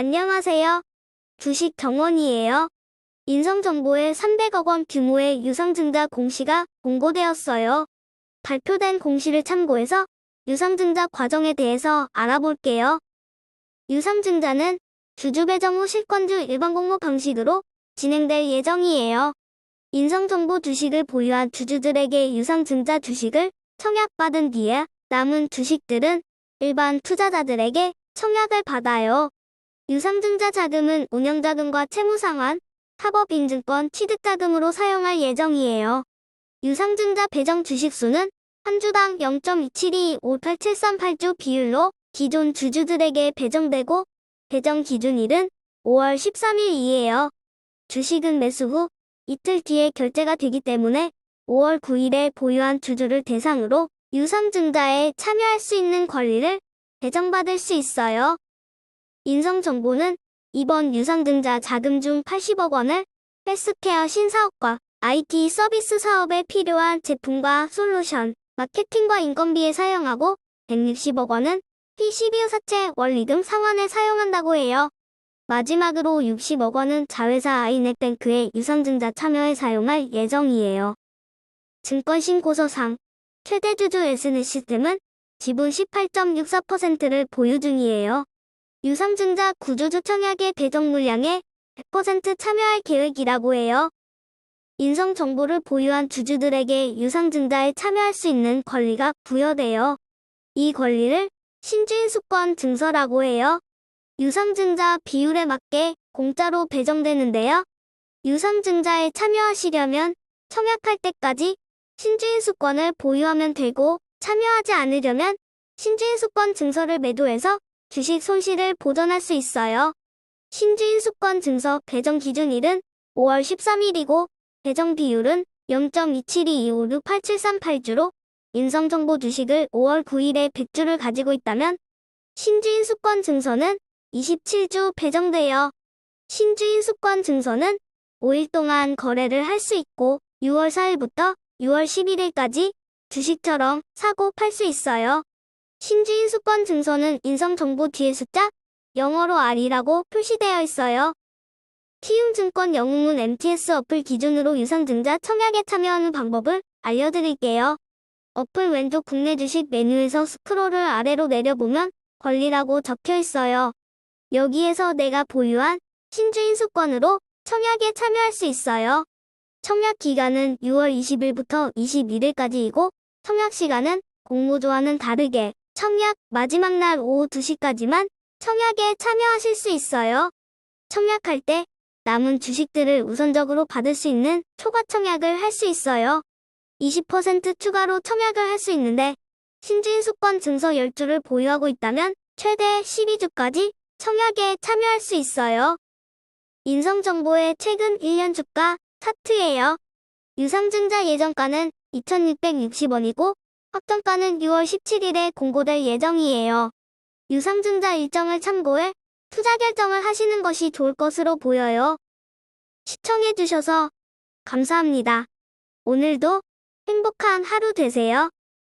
안녕하세요. 주식 정원이에요. 인성정보의 300억 원 규모의 유상증자 공시가 공고되었어요. 발표된 공시를 참고해서 유상증자 과정에 대해서 알아볼게요. 유상증자는 주주 배정 후 실권주 일반 공모 방식으로 진행될 예정이에요. 인성정보 주식을 보유한 주주들에게 유상증자 주식을 청약받은 뒤에 남은 주식들은 일반 투자자들에게 청약을 받아요. 유상증자 자금은 운영자금과 채무상환, 사법인증권 취득자금으로 사용할 예정이에요. 유상증자 배정 주식수는 한 주당 0.27258738주 비율로 기존 주주들에게 배정되고 배정 기준일은 5월 13일 이에요. 주식은 매수 후 이틀 뒤에 결제가 되기 때문에 5월 9일에 보유한 주주를 대상으로 유상증자에 참여할 수 있는 권리를 배정받을 수 있어요. 인성정보는 이번 유상증자 자금 중 80억 원을 헬스케어 신사업과 IT 서비스 사업에 필요한 제품과 솔루션, 마케팅과 인건비에 사용하고 160억 원은 PCBU 사채 원리금 상환에 사용한다고 해요. 마지막으로 60억 원은 자회사 아이넥뱅크의 유상증자 참여에 사용할 예정이에요. 증권신고서상 최대 주주 에스는 시스템은 지분 18.64%를 보유 중이에요. 유상증자 구주주 청약의 배정 물량에 100% 참여할 계획이라고 해요. 인성 정보를 보유한 주주들에게 유상증자에 참여할 수 있는 권리가 부여돼요. 이 권리를 신주인 수권 증서라고 해요. 유상증자 비율에 맞게 공짜로 배정되는데요. 유상증자에 참여하시려면 청약할 때까지 신주인 수권을 보유하면 되고 참여하지 않으려면 신주인 수권 증서를 매도해서 주식 손실을 보전할 수 있어요. 신주인 수권 증서 배정 기준일은 5월 13일이고 배정 비율은 0.272256873.8주로 인성정보 주식을 5월 9일에 100주를 가지고 있다면 신주인 수권 증서는 27주 배정돼요. 신주인 수권 증서는 5일 동안 거래를 할 수 있고 6월 4일부터 6월 11일까지 주식처럼 사고 팔 수 있어요. 신주인 수권 증서는 인성정보 뒤에 숫자 영어로 R이라고 표시되어 있어요. 키움증권 영웅문 MTS 어플 기준으로 유상증자 청약에 참여하는 방법을 알려드릴게요. 어플 왼쪽 국내 주식 메뉴에서 스크롤을 아래로 내려보면 권리라고 적혀 있어요. 여기에서 내가 보유한 신주인 수권으로 청약에 참여할 수 있어요. 청약 기간은 6월 20일부터 21일까지이고 청약 시간은 공모조와는 다르게 청약 마지막 날 오후 2시까지만 청약에 참여하실 수 있어요. 청약할 때 남은 주식들을 우선적으로 받을 수 있는 초과 청약을 할 수 있어요. 20% 추가로 청약을 할 수 있는데 신주인 수권 증서 10주를 보유하고 있다면 최대 12주까지 청약에 참여할 수 있어요. 인성정보의 최근 1년 주가 차트예요. 유상증자 예정가는 2,660원이고 확정가는 6월 17일에 공고될 예정이에요. 유상증자 일정을 참고해 투자 결정을 하시는 것이 좋을 것으로 보여요. 시청해주셔서 감사합니다. 오늘도 행복한 하루 되세요.